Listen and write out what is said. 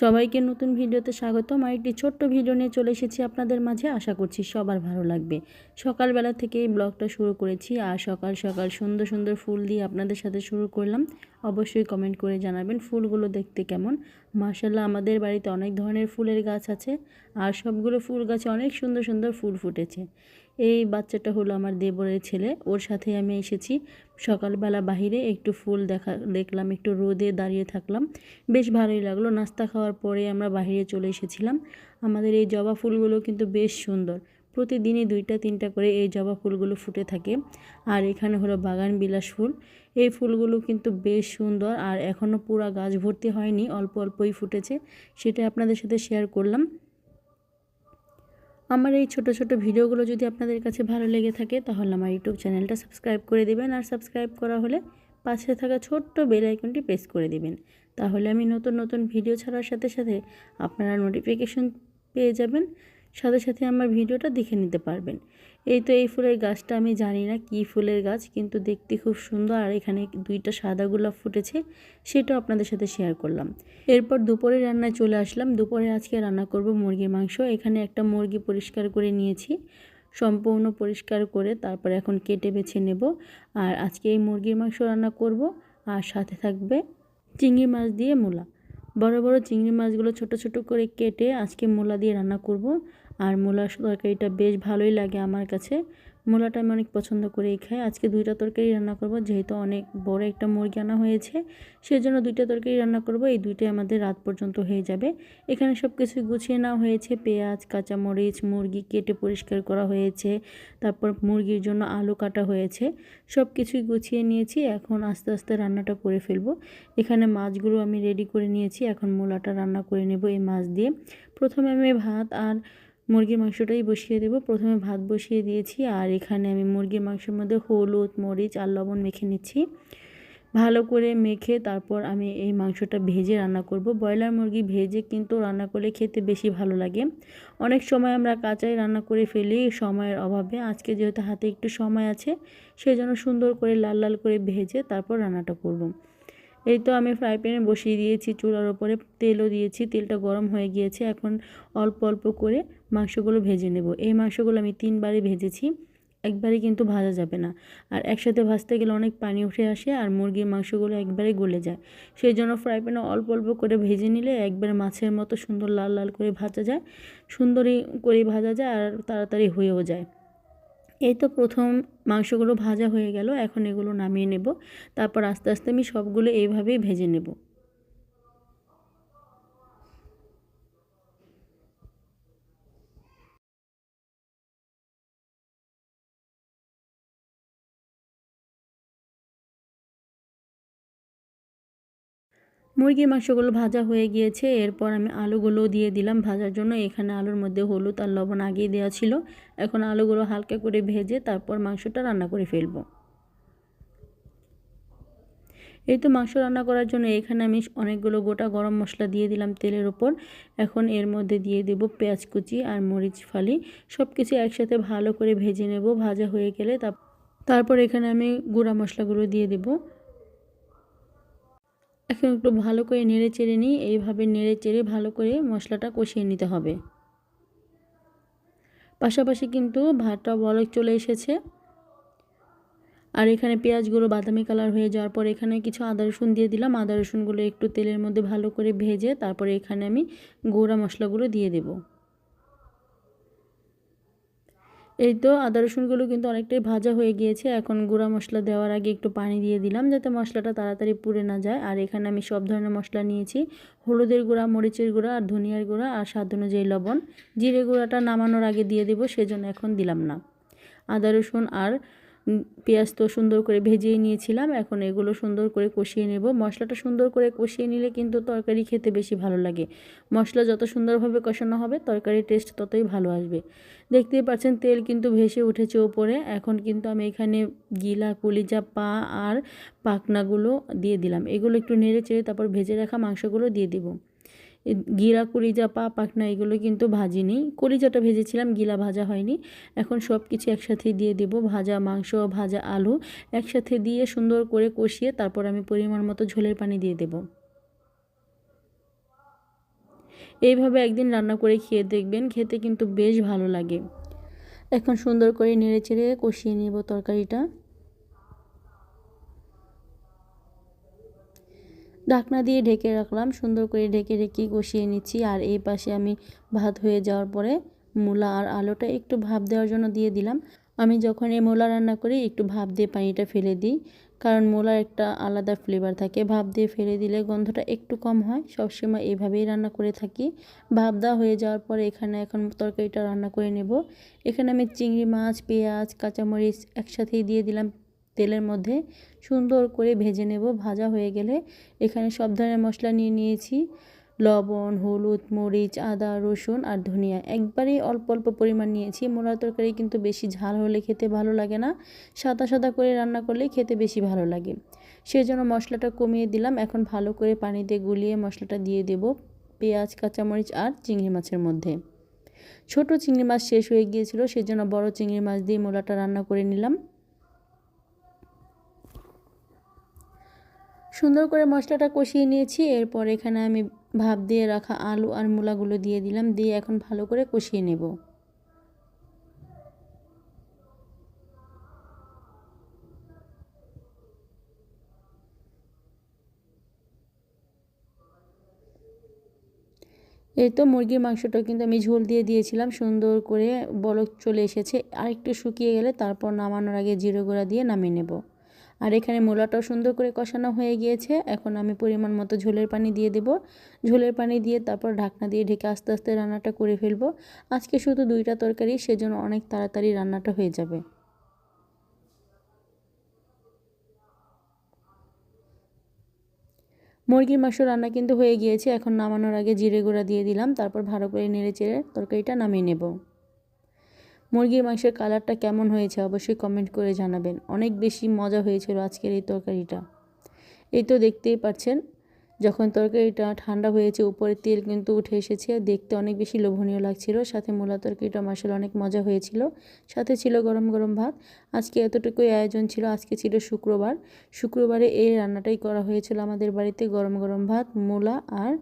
সবাইকে নতুন ভিডিওতে স্বাগতম। আর একটি ছোট্ট ভিডিও নিয়ে চলে এসেছি আপনাদের মাঝে। আশা করছি সবার ভালো লাগবে। সকালবেলা থেকে এই ব্লগটা শুরু করেছি আর সকাল সকাল সুন্দর সুন্দর ফুল দিয়ে আপনাদের সাথে শুরু করলাম। অবশ্যই কমেন্ট করে জানাবেন। ফুলগুলো দেখতে কেমন? মার্শাল্লাহ আমাদের বাড়িতে অনেক ধরনের ফুলের গাছ আছে আর সবগুলো ফুল গাছে অনেক সুন্দর সুন্দর ফুল ফুটেছে। এই বাচ্চাটা হলো আমার দেবরের ছেলে। ওর সাথে আমি এসেছি। সকালবেলা বাহিরে একটু ফুল দেখা, দেখলাম, একটু রোদে দাঁড়িয়ে থাকলাম। বেশ ভালোই লাগল। নাস্তা খাওয়ার পরে আমরা বাহিরে চলে এসেছিলাম। আমাদের এই জবা ফুলগুলো কিন্তু বেশ সুন্দর। প্রতিদিনই দুইটা, তিনটা করে এই জবা ফুলগুলো ফুটে থাকে। আর এখানে হলো বাগান বিলাস ফুল। এই ফুলগুলো কিন্তু বেশ সুন্দর। আর এখনও পুরা গাছ ভর্তি হয়নি, অল্প অল্পই ফুটেছে। সেটা আপনাদের সাথে শেয়ার করলাম। আমার এই ছোট ছোট ভিডিওগুলো যদি আপনাদের কাছে ভালো লেগে থাকে, তাহলে আমার ইউটিউব চ্যানেলটা সাবস্ক্রাইব করে দেবেন। আর সাবস্ক্রাইব করা হলে পাশে থাকা ছোট্ট বেল আইকনটি প্রেস করে দেবেন। তাহলে আমি নতুন নতুন ভিডিও ছাড়ার সাথে সাথে আপনারা নোটিফিকেশন পেয়ে যাবেন। সাথে সাথে আমার ভিডিওটা দেখে নিতে পারবেন। এই তো এই ফুলের গাছটা আমি জানি না কি ফুলের গাছ, কিন্তু দেখতে খুব সুন্দর। আর এখানে দুইটা সাদা গোলাপ ফুটেছে, সেটাও আপনাদের সাথে শেয়ার করলাম। এরপর দুপুরে রান্নায় চলে আসলাম। দুপুরে আজকে রান্না করব মুরগির মাংস। এখানে একটা মুরগি পরিষ্কার করে নিয়েছি। সম্পূর্ণ পরিষ্কার করে তারপর এখন কেটে বেছে নেব। আর আজকে এই মুরগির মাংস রান্না করব। আর সাথে থাকবে চিংড়ি মাছ দিয়ে মূলা। বড় বড় চিংড়ি মাছগুলো ছোট ছোট করে কেটে আজকে মূলা দিয়ে রান্না করব। আর মূলার তরকারিটা বেশ ভালোই লাগে আমার কাছে। মূলাটা আমি অনেক পছন্দ করেই খাই। আজকে দুইটা তরকারি রান্না করব, যেহেতু অনেক বড় একটা মুরগি আনা হয়েছে। সেই জন্য দুইটা তরকারি রান্না করব, এই দুইটাই আমাদের রাত পর্যন্ত হয়ে যাবে। এখানে সব কিছু গুছিয়ে নেওয়া হয়েছে, পেঁয়াজ, কাঁচামরিচ, মুরগি কেটে পরিষ্কার করা হয়েছে, তারপর মুরগির জন্য আলু কাটা হয়েছে। সব কিছুই গুছিয়ে নিয়েছি, এখন আস্তে আস্তে রান্নাটা করে ফেলব। এখানে মাছগুলো আমি রেডি করে নিয়েছি, এখন মূলাটা রান্না করে নেব এই মাছ দিয়ে। প্রথমে আমি ভাত আর মুরগির মাংসটাই বসিয়ে দেব। প্রথমে ভাত বসিয়ে দিয়েছি আর এখানে আমি মুরগির মাংসের মধ্যে হলুদ, মরিচ আর লবণ মেখে নিচ্ছি। ভালো করে মেখে তারপর আমি এই মাংসটা ভেজে রান্না করব। ব্রয়লার মুরগি ভেজে কিন্তু রান্না করলে খেতে বেশি ভালো লাগে। অনেক সময় আমরা কাঁচাই রান্না করে ফেলি সময়ের অভাবে। আজকে যেহেতু হাতে একটু সময় আছে সেই জন্য সুন্দর করে লাল লাল করে ভেজে তারপর রান্নাটা করব। এই তো আমি ফ্রাই প্যানে বসিয়ে দিয়েছি, চুলার ওপরে তেলও দিয়েছি, তেলটা গরম হয়ে গিয়েছে। এখন অল্প অল্প করে মাংসগুলো ভেজে নেব। এই মাংসগুলো আমি তিনবারই ভেজেছি একবারে কিন্তু ভাজা যাবে না। আর একসাথে ভাজতে গেলে অনেক পানি উঠে আসে আর মুরগির মাংসগুলো একবারে গলে যায়। সেই জন্য ফ্রাই প্যানে অল্প অল্প করে ভেজে নিলে একবারে মাছের মতো সুন্দর লাল লাল করে ভাজা যায়। সুন্দরই করে ভাজা যায় আর তাড়াতাড়ি হয়েও যায়। এই তো প্রথম মাংসগুলো ভাজা হয়ে গেল, এখন এগুলো নামিয়ে নেব। তারপর আস্তে আস্তে আমি সবগুলো এইভাবেই ভেজে নেব। মুরগির মাংসগুলো ভাজা হয়ে গিয়েছে। এরপর আমি আলুগুলো দিয়ে দিলাম ভাজার জন্য। এখানে আলুর মধ্যে হলুদ আর লবণ আগেই দেওয়া ছিল। এখন আলুগুলো হালকা করে ভেজে তারপর মাংসটা রান্না করে ফেলব। এই তো মাংস রান্না করার জন্য এখানে আমি অনেকগুলো গোটা গরম মশলা দিয়ে দিলাম তেলের ওপর। এখন এর মধ্যে দিয়ে দেব পেঁয়াজ কুচি আর মরিচ ফালি। সব কিছু একসাথে ভালো করে ভেজে নেব। ভাজা হয়ে গেলে তারপর এখানে আমি গুঁড়া মশলাগুলো দিয়ে দেবো। এখন একটু ভালো করে নেড়ে চেড়ে নিই। এইভাবে নেড়ে চেড়ে ভালো করে মশলাটা কষিয়ে নিতে হবে। পাশাপাশি কিন্তু ভাতটা বলক চলে এসেছে। আর এখানে পেঁয়াজগুলো বাদামি কালার হয়ে যাওয়ার পর এখানে কিছু আদা রসুন দিয়ে দিলাম। আদা রসুনগুলো একটু তেলের মধ্যে ভালো করে ভেজে তারপরে এখানে আমি গোড়া মশলাগুলো দিয়ে দেবো। এই তো আদা রসুনগুলো কিন্তু অনেকটাই ভাজা হয়ে গিয়েছে। এখন গুঁড়া মশলা দেওয়ার আগে একটু পানি দিয়ে দিলাম যাতে মশলাটা তাড়াতাড়ি পুড়ে না যায়। আর এখানে আমি সব ধরনের মশলা নিয়েছি। হলুদের গুঁড়া, মরিচের গুঁড়া, আর ধনিয়ার গুঁড়া, আর স্বাদ অনুযায়ী লবণ। জিরে গুঁড়াটা নামানোর আগে দিয়ে দেবো, সেজন্য এখন দিলাম না। আদা রসুন আর পেঁয়াজ তো সুন্দর করে ভেজিয়ে নিয়েছিলাম, এখন এগুলো সুন্দর করে কষিয়ে নেব। মশলাটা সুন্দর করে কষিয়ে নিলে কিন্তু তরকারি খেতে বেশি ভালো লাগে। মশলা যত সুন্দরভাবে কষানো হবে, তরকারির টেস্ট ততই ভালো আসবে। দেখতেই পাচ্ছেন, তেল কিন্তু ভেসে উঠেছে ওপরে। এখন কিন্তু আমি এখানে গিলা, কলিজা, পা আর পাকনাগুলো দিয়ে দিলাম। এগুলো একটু নেড়ে চেড়ে তারপর ভেজে রাখা মাংসগুলো দিয়ে দিব। গিরা কলিজা, পা, পাখনা এগুলো কিন্তু ভাজিনি। কলিজাটা ভেজেছিলাম, গিলা ভাজা হয়নি। এখন সব কিছু একসাথে দিয়ে দেব, ভাজা মাংস, ভাজা আলু একসাথে দিয়ে সুন্দর করে কষিয়ে তারপর আমি পরিমাণ মতো ঝোলের পানি দিয়ে দেব। এইভাবে একদিন রান্না করে খেয়ে দেখবেন, খেতে কিন্তু বেশ ভালো লাগে। এখন সুন্দর করে নেড়ে চেড়ে কষিয়ে নেব তরকারিটা। ঢাকনা দিয়ে ঢেকে রাখলাম। সুন্দর করে ঢেকে ঢেকে কষিয়ে নিচ্ছি। আর এই পাশে আমি ভাত হয়ে যাওয়ার পরে মূলা আর আলুটা একটু ভাপ দেওয়ার জন্য দিয়ে দিলাম। আমি যখন এই মূলা রান্না করি, একটু ভাপ দিয়ে পানিটা ফেলে দিই। কারণ মূলার একটা আলাদা ফ্লেভার থাকে। ভাপ দিয়ে ফেলে দিলে গন্ধটা একটু কম হয়। সবসময় এইভাবেই রান্না করে থাকি। ভাপ দেওয়া হয়ে যাওয়ার পরে এখানে এখন তরকারিটা রান্না করে নেব। এখানে আমি চিংড়ি মাছ, পেঁয়াজ, কাঁচামরিচ একসাথেই দিয়ে দিলাম। তেলের মধ্যে সুন্দর করে ভেজে নেব। ভাজা হয়ে গেলে এখানে সব ধরনের মশলা নিয়ে নিয়েছি। লবণ, হলুদ, মরিচ, আদা, রসুন আর ধনিয়া। একবারেই অল্প অল্প পরিমাণ নিয়েছি। মোলা তরকারি কিন্তু বেশি ঝাল হলে খেতে ভালো লাগে না। সাদা সাদা করে রান্না করলে খেতে বেশি ভালো লাগে। সেই জন্য মশলাটা কমিয়ে দিলাম। এখন ভালো করে পানিতে গুলিয়ে মশলাটা দিয়ে দেব। পেঁয়াজ, কাঁচামরিচ আর চিংড়ি মাছের মধ্যে। ছোট চিংড়ি মাছ শেষ হয়ে গিয়েছিল, সেজন্য বড় চিংড়ি মাছ দিয়ে মোলাটা রান্না করে নিলাম। সুন্দর করে মশলাটা কষিয়ে নিয়েছি। এরপর এখানে আমি ভাপ দিয়ে রাখা আলু আর মূলাগুলো দিয়ে দিলাম। দিয়ে এখন ভালো করে কষিয়ে নেব। এই তো মুরগির মাংসটা কিন্তু আমি ঝোল দিয়ে দিয়েছিলাম। সুন্দর করে বলক চলে এসেছে। আর একটু শুকিয়ে গেলে তারপর নামানোর আগে জিরো গুঁড়া দিয়ে নামিয়ে নেব। আর এখানে মূলাটাও সুন্দর করে কষানো হয়ে গিয়েছে। এখন আমি পরিমাণ মতো ঝোলের পানি দিয়ে দেব। ঝোলের পানি দিয়ে তারপর ঢাকনা দিয়ে ঢেকে আস্তে আস্তে রান্নাটা করে ফেলব। আজকে শুধু দুইটা তরকারি, সেজন্য অনেক তাড়াতাড়ি রান্নাটা হয়ে যাবে। মুরগির মাংস রান্না কিন্তু হয়ে গিয়েছে। এখন নামানোর আগে জিরে গুঁড়া দিয়ে দিলাম। তারপর ভালো করে নেড়ে চেড়ে তরকারিটা নামিয়ে নেব। মুরগির মাংসের কালারটা কেমন হয়েছে অবশ্যই কমেন্ট করে জানাবেন। অনেক বেশি মজা হয়েছিল আজকের এই তরকারিটা। এই তো দেখতেই পাচ্ছেন, যখন তরকারিটা ঠান্ডা হয়েছে উপরে তেল কিন্তু উঠে এসেছে, দেখতে অনেক বেশি লোভনীয় লাগছিল। সাথে মূলা তরকারিটা মাসাল অনেক মজা হয়েছিল। সাথে ছিল গরম গরম ভাত। আজকে এতটুকুই আয়োজন ছিল, আজকে ছিল শুক্রবার। শুক্রবারে এই রান্নাটাই করা হয়েছিল আমাদের বাড়িতে, গরম গরম ভাত, মূলা আর